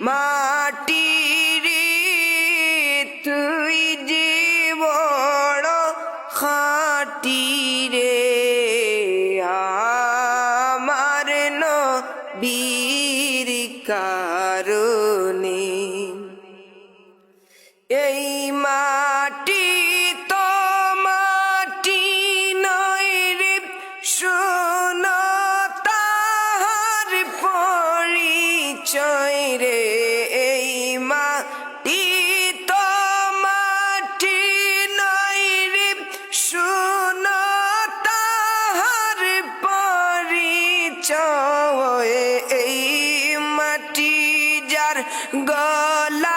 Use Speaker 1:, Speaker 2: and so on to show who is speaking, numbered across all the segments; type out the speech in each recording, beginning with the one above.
Speaker 1: মদিনার মাটি রে তুই যে বড় খাটি রে আমার নবীর কারণে। এই মাটি তো মাটি নয় রে, শোনো তাহার পরিচয় রে। যার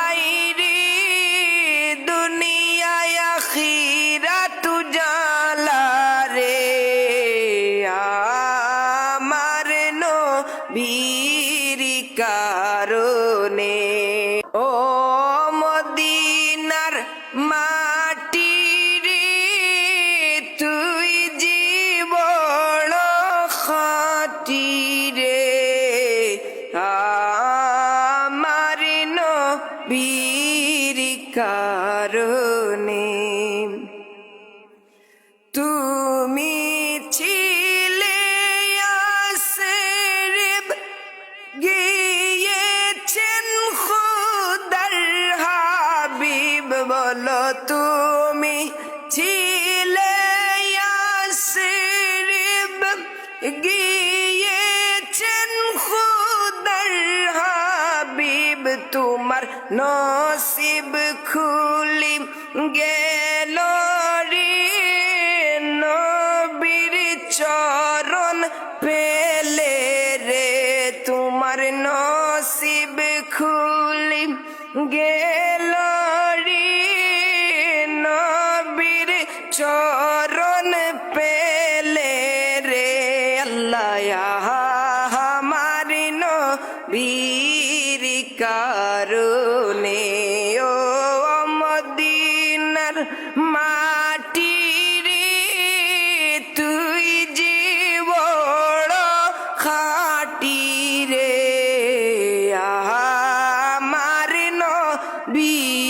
Speaker 1: কারণে তুমি ছিলে আসরিব গিয়েছেন খুদার হাবিব বলো তুমি ছিলে আসরিব গিয়েছেন তোমার নসিব খুলি গেল রে নবীর চরণ পেলে রে তোমার নসিব খুলি গেল কারণে ও মদিনার মাটি তুই যে বড় খাটি রে আমার নবী